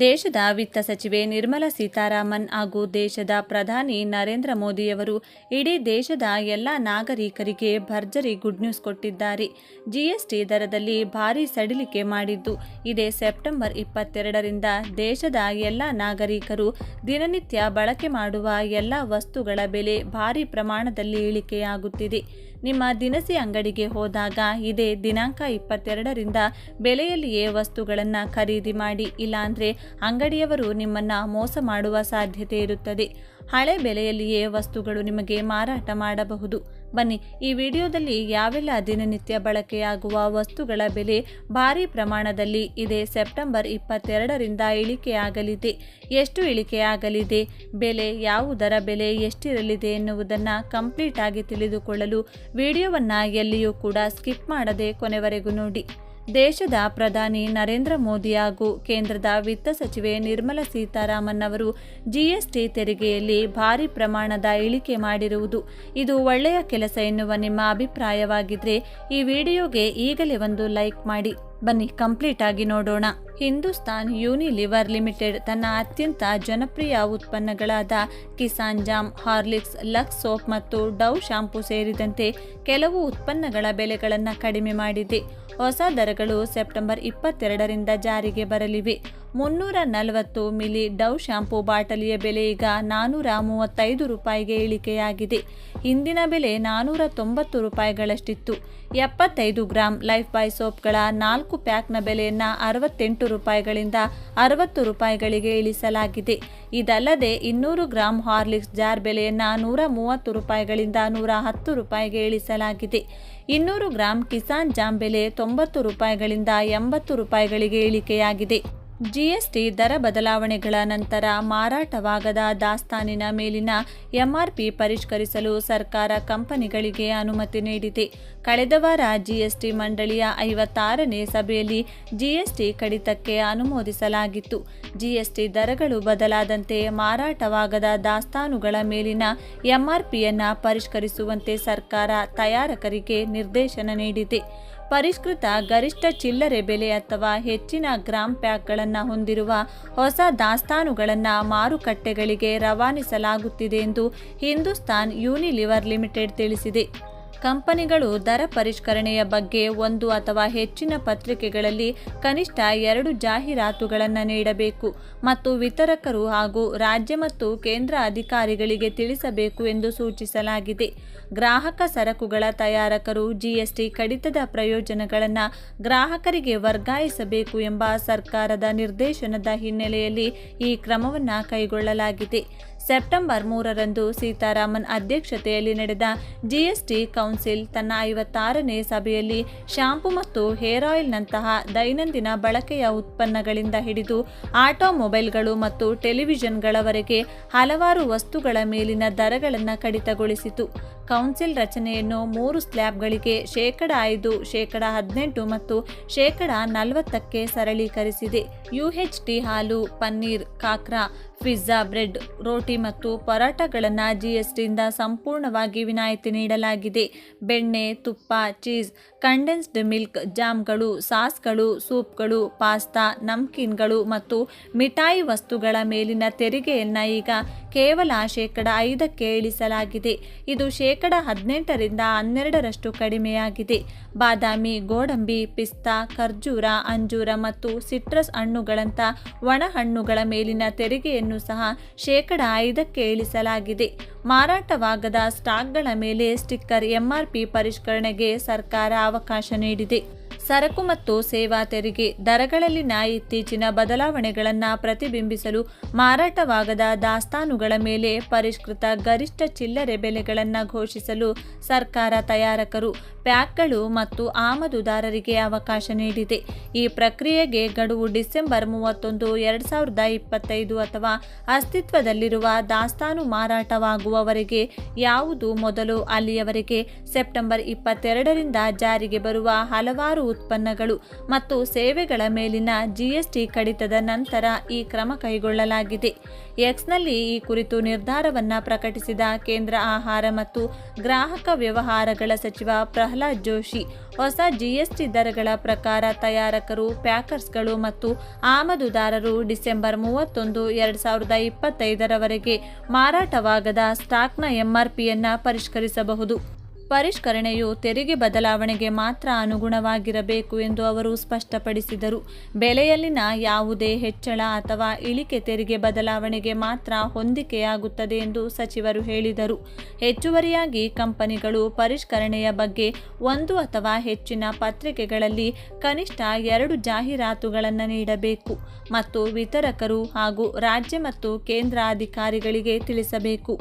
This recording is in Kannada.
ದೇಶದ ವಿತ್ತ ಸಚಿವೆ ನಿರ್ಮಲಾ ಸೀತಾರಾಮನ್ ಹಾಗೂ ದೇಶದ ಪ್ರಧಾನಿ ನರೇಂದ್ರ ಮೋದಿಯವರು ಇಡೀ ದೇಶದ ಎಲ್ಲ ನಾಗರಿಕರಿಗೆ ಭರ್ಜರಿ ಗುಡ್ ನ್ಯೂಸ್ ಕೊಟ್ಟಿದ್ದಾರೆ. ಜಿಎಸ್ಟಿ ದರದಲ್ಲಿ ಭಾರಿ ಸಡಿಲಿಕೆ ಮಾಡಿದ್ದು ಇದೇ ಸೆಪ್ಟೆಂಬರ್ ಇಪ್ಪತ್ತೆರಡರಿಂದ ದೇಶದ ಎಲ್ಲ ನಾಗರಿಕರು ದಿನನಿತ್ಯ ಬಳಕೆ ಮಾಡುವ ಎಲ್ಲ ವಸ್ತುಗಳ ಬೆಲೆ ಭಾರಿ ಪ್ರಮಾಣದಲ್ಲಿ ಇಳಿಕೆಯಾಗುತ್ತಿದೆ. ನಿಮ್ಮ ದಿನಸಿ ಅಂಗಡಿಗೆ ಹೋದಾಗ ಇದೇ ದಿನಾಂಕ ಇಪ್ಪತ್ತೆರಡರಿಂದ ಬೆಲೆಯಲ್ಲಿಯೇ ವಸ್ತುಗಳನ್ನು ಖರೀದಿ ಮಾಡಿ, ಇಲ್ಲಾಂದ್ರೆ ಅಂಗಡಿಯವರು ನಿಮ್ಮನ್ನ ಮೋಸ ಮಾಡುವ ಸಾಧ್ಯತೆ ಇರುತ್ತದೆ. ಹಳೆ ಬೆಲೆಯಲ್ಲಿಯೇ ವಸ್ತುಗಳು ನಿಮಗೆ ಮಾರಾಟ ಮಾಡಬಹುದು. ಬನ್ನಿ, ಈ ವಿಡಿಯೋದಲ್ಲಿ ಯಾವೆಲ್ಲ ದಿನನಿತ್ಯ ಬಳಕೆಯಾಗುವ ವಸ್ತುಗಳ ಬೆಲೆ ಭಾರಿ ಪ್ರಮಾಣದಲ್ಲಿ ಇದೇ ಸೆಪ್ಟೆಂಬರ್ ಇಪ್ಪತ್ತೆರಡರಿಂದ ಇಳಿಕೆಯಾಗಲಿದೆ. ಎಷ್ಟು ಇಳಿಕೆಯಾಗಲಿದೆ? ಬೆಲೆ, ಯಾವುದರ ಬೆಲೆ ಎಷ್ಟಿರಲಿದೆ ಎನ್ನುವುದನ್ನು ಕಂಪ್ಲೀಟ್ ಆಗಿ ತಿಳಿದುಕೊಳ್ಳಲು ವಿಡಿಯೋವನ್ನು ಎಲ್ಲಿಯೂ ಕೂಡ ಸ್ಕಿಪ್ ಮಾಡದೆ ಕೊನೆವರೆಗೂ ನೋಡಿ. ದೇಶದ ಪ್ರಧಾನಿ ನರೇಂದ್ರ ಮೋದಿ ಹಾಗೂ ಕೇಂದ್ರದ ವಿತ್ತ ಸಚಿವೆ ನಿರ್ಮಲಾ ಸೀತಾರಾಮನ್ ಅವರು ಜಿಎಸ್ಟಿ ತೆರಿಗೆಯಲ್ಲಿ ಭಾರಿ ಪ್ರಮಾಣದ ಇಳಿಕೆ ಮಾಡಿರುವುದು ಇದು ಒಳ್ಳೆಯ ಕೆಲಸ ಎನ್ನುವ ನಿಮ್ಮ ಅಭಿಪ್ರಾಯವಾಗಿದ್ರೆ ಈ ವಿಡಿಯೋಗೆ ಈಗಲೇ ಒಂದು ಲೈಕ್ ಮಾಡಿ. ಬನ್ನಿ, ಕಂಪ್ಲೀಟ್ ಆಗಿ ನೋಡೋಣ. ಹಿಂದೂಸ್ತಾನ್ ಯೂನಿಲಿವರ್ ಲಿಮಿಟೆಡ್ ತನ್ನ ಅತ್ಯಂತ ಜನಪ್ರಿಯ ಉತ್ಪನ್ನಗಳಾದ Kissan jam, Horlicks, Lux soap ಮತ್ತು ಡೌ ಶಾಂಪೂ ಸೇರಿದಂತೆ ಕೆಲವು ಉತ್ಪನ್ನಗಳ ಬೆಲೆಗಳನ್ನು ಕಡಿಮೆ ಮಾಡಿದೆ. ಹೊಸ ದರಗಳು ಸೆಪ್ಟೆಂಬರ್ ಇಪ್ಪತ್ತೆರಡರಿಂದ ಜಾರಿಗೆ ಬರಲಿವೆ. ಮುನ್ನೂರ ನಲವತ್ತು ಮಿಲಿ ಡವ್ ಶಾಂಪೂ ಬಾಟಲಿಯ ಬೆಲೆ ಈಗ ನಾನೂರ ಮೂವತ್ತೈದು ರೂಪಾಯಿಗೆ ಇಳಿಕೆಯಾಗಿದೆ. ಹಿಂದಿನ ಬೆಲೆ ನಾನೂರ ತೊಂಬತ್ತು ರೂಪಾಯಿಗಳಷ್ಟಿತ್ತು. ಎಪ್ಪತ್ತೈದು ಗ್ರಾಂ ಲೈಫ್ ಬಾಯ್ ಸೋಪ್ಗಳ ನಾಲ್ಕು ಪ್ಯಾಕ್ನ ಬೆಲೆಯನ್ನು ಅರವತ್ತೆಂಟು ರೂಪಾಯಿಗಳಿಂದ ಅರವತ್ತು ರೂಪಾಯಿಗಳಿಗೆ ಇಳಿಸಲಾಗಿದೆ. ಇದಲ್ಲದೆ ಇನ್ನೂರು ಗ್ರಾಂ ಹಾರ್ಲಿಕ್ಸ್ ಜಾರ್ ಬೆಲೆಯನ್ನು ನೂರ ಮೂವತ್ತು ರೂಪಾಯಿಗಳಿಂದ ನೂರ ಹತ್ತು ರೂಪಾಯಿಗೆ ಇಳಿಸಲಾಗಿದೆ. ಇನ್ನೂರು ಗ್ರಾಂ ಕಿಸಾನ್ ಜಾಮ್ ಬೆಲೆ ತೊಂಬತ್ತು ರೂಪಾಯಿಗಳಿಂದ ಎಂಬತ್ತು ರೂಪಾಯಿಗಳಿಗೆ ಇಳಿಕೆಯಾಗಿದೆ. ಜಿಎಸ್ಟಿ ದರ ಬದಲಾವಣೆಗಳ ನಂತರ ಮಾರಾಟವಾಗದ ದಾಸ್ತಾನಿನ ಮೇಲಿನ ಎಂಆರ್ಪಿ ಪರಿಷ್ಕರಿಸಲು ಸರ್ಕಾರ ಕಂಪನಿಗಳಿಗೆ ಅನುಮತಿ ನೀಡಿದೆ. ಕಳೆದ ವಾರ ಜಿಎಸ್ಟಿ ಮಂಡಳಿಯ ಐವತ್ತಾರನೇ ಸಭೆಯಲ್ಲಿ ಜಿಎಸ್ಟಿ ಕಡಿತಕ್ಕೆ ಅನುಮೋದಿಸಲಾಗಿತ್ತು. ಜಿಎಸ್ಟಿ ದರಗಳು ಬದಲಾದಂತೆ ಮಾರಾಟವಾಗದ ದಾಸ್ತಾನುಗಳ ಮೇಲಿನ ಎಂಆರ್ಪಿಯನ್ನು ಪರಿಷ್ಕರಿಸುವಂತೆ ಸರ್ಕಾರ ತಯಾರಕರಿಗೆ ನಿರ್ದೇಶನ ನೀಡಿದೆ. ಪರಿಷ್ಕೃತ ಗರಿಷ್ಠ ಚಿಲ್ಲರೆ ಬೆಲೆ ಅಥವಾ ಹೆಚ್ಚಿನ ಗ್ರಾಮ್ ಪ್ಯಾಕ್ಗಳನ್ನು ಹೊಂದಿರುವ ಹೊಸ ದಾಸ್ತಾನುಗಳನ್ನು ಮಾರುಕಟ್ಟೆಗಳಿಗೆ ರವಾನಿಸಲಾಗುತ್ತಿದೆ ಎಂದು ಹಿಂದೂಸ್ತಾನ್ ಯೂನಿಲಿವರ್ ಲಿಮಿಟೆಡ್ ತಿಳಿಸಿದೆ. ಕಂಪನಿಗಳು ದರ ಪರಿಷ್ಕರಣೆಯ ಬಗ್ಗೆ ಒಂದು ಅಥವಾ ಹೆಚ್ಚಿನ ಪತ್ರಿಕೆಗಳಲ್ಲಿ ಕನಿಷ್ಠ ಎರಡು ಜಾಹೀರಾತುಗಳನ್ನು ನೀಡಬೇಕು ಮತ್ತು ವಿತರಕರು ಹಾಗೂ ರಾಜ್ಯ ಮತ್ತು ಕೇಂದ್ರ ಅಧಿಕಾರಿಗಳಿಗೆ ತಿಳಿಸಬೇಕು ಎಂದು ಸೂಚಿಸಲಾಗಿದೆ. ಗ್ರಾಹಕ ಸರಕುಗಳ ತಯಾರಕರು ಜಿಎಸ್ಟಿ ಕಡಿತದ ಪ್ರಯೋಜನಗಳನ್ನು ಗ್ರಾಹಕರಿಗೆ ವರ್ಗಾಯಿಸಬೇಕು ಎಂಬ ಸರ್ಕಾರದ ನಿರ್ದೇಶನದ ಹಿನ್ನೆಲೆಯಲ್ಲಿ ಈ ಕ್ರಮವನ್ನು ಕೈಗೊಳ್ಳಲಾಗಿದೆ. ಸೆಪ್ಟೆಂಬರ್ ಮೂರರಂದು ಸೀತಾರಾಮನ್ ಅಧ್ಯಕ್ಷತೆಯಲ್ಲಿ ನಡೆದ ಜಿಎಸ್ಟಿ ಕೌನ್ಸಿಲ್ ತನ್ನ ಐವತ್ತಾರನೇ ಸಭೆಯಲ್ಲಿ ಶಾಂಪು ಮತ್ತು ಹೇರ್ ಆಯಿಲ್ನಂತಹ ದೈನಂದಿನ ಬಳಕೆಯ ಉತ್ಪನ್ನಗಳಿಂದ ಹಿಡಿದು ಆಟೋಮೊಬೈಲ್ಗಳು ಮತ್ತು ಟೆಲಿವಿಷನ್ಗಳವರೆಗೆ ಹಲವಾರು ವಸ್ತುಗಳ ಮೇಲಿನ ದರಗಳನ್ನು ಕಡಿತಗೊಳಿಸಿತು. ಕೌನ್ಸಿಲ್ ರಚನೆಯನ್ನು ಮೂರು ಸ್ಲ್ಯಾಬ್ಗಳಿಗೆ ಶೇಕಡ ಐದು, ಶೇಕಡ ಹದಿನೆಂಟು ಮತ್ತು ಶೇಕಡ ನಲವತ್ತಕ್ಕೆ ಸರಳೀಕರಿಸಿದೆ. ಯುಎಚ್ಟಿ ಹಾಲು, ಪನ್ನೀರ್, ಕಾಕ್ರಾ ಪಿಜ್ಜಾ ಬ್ರೆಡ್, ರೋಟಿ ಮತ್ತು ಪರಾಟಗಳನ್ನು ಜಿಎಸ್ಟಿಯಿಂದ ಸಂಪೂರ್ಣವಾಗಿ ವಿನಾಯಿತಿ ನೀಡಲಾಗಿದೆ. ಬೆಣ್ಣೆ, ತುಪ್ಪ, ಚೀಸ್ ಕಂಡೆನ್ಸ್ಡ್ ಮಿಲ್ಕ್ ಜಾಮ್ಗಳು ಸಾಸ್ಗಳು ಸೂಪ್ಗಳು ಪಾಸ್ತಾ ನಮ್ಕಿನ್ಗಳು ಮತ್ತು ಮಿಠಾಯಿ ವಸ್ತುಗಳ ಮೇಲಿನ ತೆರಿಗೆಯನ್ನು ಈಗ ಕೇವಲ ಶೇಕಡ ಐದಕ್ಕೆ ಇಳಿಸಲಾಗಿದೆ. ಇದು ಶೇಕಡ ಹದಿನೆಂಟರಿಂದ ಹನ್ನೆರಡರಷ್ಟು ಕಡಿಮೆಯಾಗಿದೆ. ಬಾದಾಮಿ, ಗೋಡಂಬಿ, ಪಿಸ್ತಾ, ಖರ್ಜೂರ, ಅಂಜೂರ ಮತ್ತು ಸಿಟ್ರಸ್ ಹಣ್ಣುಗಳಂಥ ಒಣ ಹಣ್ಣುಗಳ ಮೇಲಿನ ತೆರಿಗೆಯನ್ನು ಸಹ ಶೇಕಡ ಐದಕ್ಕೆ ಇಳಿಸಲಾಗಿದೆ. ಮಾರಾಟವಾಗದ ಸ್ಟಾಕ್ಗಳ ಮೇಲೆ ಸ್ಟಿಕ್ಕರ್ ಎಂಆರ್ಪಿ ಪರಿಷ್ಕರಣೆಗೆ ಸರ್ಕಾರ ಅವಕಾಶ ನೀಡಿದೆ. ಸರಕು ಮತ್ತು ಸೇವಾ ತೆರಿಗೆ ದರಗಳಲ್ಲಿನ ಇತ್ತೀಚಿನ ಬದಲಾವಣೆಗಳನ್ನು ಪ್ರತಿಬಿಂಬಿಸಲು ಮಾರಾಟವಾಗದ ದಾಸ್ತಾನುಗಳ ಮೇಲೆ ಪರಿಷ್ಕೃತ ಗರಿಷ್ಠ ಚಿಲ್ಲರೆ ಬೆಲೆಗಳನ್ನು ಘೋಷಿಸಲು ಸರ್ಕಾರ ತಯಾರಕರು ಪ್ಯಾಕ್ಗಳು ಮತ್ತು ಆಮದುದಾರರಿಗೆ ಅವಕಾಶ ನೀಡಿದೆ. ಈ ಪ್ರಕ್ರಿಯೆಗೆ ಗಡುವು ಡಿಸೆಂಬರ್ ಮೂವತ್ತೊಂದು, ಎರಡು ಸಾವಿರದ ಇಪ್ಪತ್ತೈದು ಅಥವಾ ಅಸ್ತಿತ್ವದಲ್ಲಿರುವ ದಾಸ್ತಾನು ಮಾರಾಟವಾಗುವವರೆಗೆ ಯಾವುದು ಮೊದಲು ಅಲ್ಲಿಯವರೆಗೆ? ಸೆಪ್ಟೆಂಬರ್ ಇಪ್ಪತ್ತೆರಡರಿಂದ ಜಾರಿಗೆ ಬರುವ ಹಲವಾರು ಉತ್ಪನ್ನಗಳು ಮತ್ತು ಸೇವೆಗಳ ಮೇಲಿನ ಜಿಎಸ್ಟಿ ಕಡಿತದ ನಂತರ ಈ ಕ್ರಮ ಕೈಗೊಳ್ಳಲಾಗಿದೆ. ಎಕ್ಸ್ನಲ್ಲಿ ಈ ಕುರಿತು ನಿರ್ಧಾರವನ್ನ ಪ್ರಕಟಿಸಿದ ಕೇಂದ್ರ ಆಹಾರ ಮತ್ತು ಗ್ರಾಹಕ ವ್ಯವಹಾರಗಳ ಸಚಿವ ಪ್ರಹ್ಲಾದ್ ಜೋಶಿ, ಹೊಸ ಜಿಎಸ್ಟಿ ದರಗಳ ಪ್ರಕಾರ ತಯಾರಕರು, ಪ್ಯಾಕರ್ಸ್ಗಳು ಮತ್ತು ಆಮದುದಾರರು ಡಿಸೆಂಬರ್ ಮೂವತ್ತೊಂದು, ಎರಡು ಸಾವಿರದ ಇಪ್ಪತ್ತೈದರವರೆಗೆ ಮಾರಾಟವಾಗದ ಸ್ಟಾಕ್ನ ಎಂಆರ್ಪಿಯನ್ನು ಪರಿಷ್ಕರಿಸಬಹುದು. ಪರಿಷ್ಕರಣೆಯು ತೆರಿಗೆ ಬದಲಾವಣೆಗೆ ಮಾತ್ರ ಅನುಗುಣವಾಗಿರಬೇಕು ಎಂದು ಅವರು ಸ್ಪಷ್ಟಪಡಿಸಿದರು. ಬೆಲೆಯಲ್ಲಿನ ಯಾವುದೇ ಹೆಚ್ಚಳ ಅಥವಾ ಇಳಿಕೆ ತೆರಿಗೆ ಬದಲಾವಣೆಗೆ ಮಾತ್ರ ಹೊಂದಿಕೆಯಾಗುತ್ತದೆ ಎಂದು ಸಚಿವರು ಹೇಳಿದರು. ಹೆಚ್ಚುವರಿಯಾಗಿ ಕಂಪನಿಗಳು ಪರಿಷ್ಕರಣೆಯ ಬಗ್ಗೆ ಒಂದು ಅಥವಾ ಹೆಚ್ಚಿನ ಪತ್ರಿಕೆಗಳಲ್ಲಿ ಕನಿಷ್ಠ ಎರಡು ಜಾಹೀರಾತುಗಳನ್ನು ನೀಡಬೇಕು ಮತ್ತು ವಿತರಕರು ಹಾಗೂ ರಾಜ್ಯ ಮತ್ತು ಕೇಂದ್ರ ಅಧಿಕಾರಿಗಳಿಗೆ ತಿಳಿಸಬೇಕು.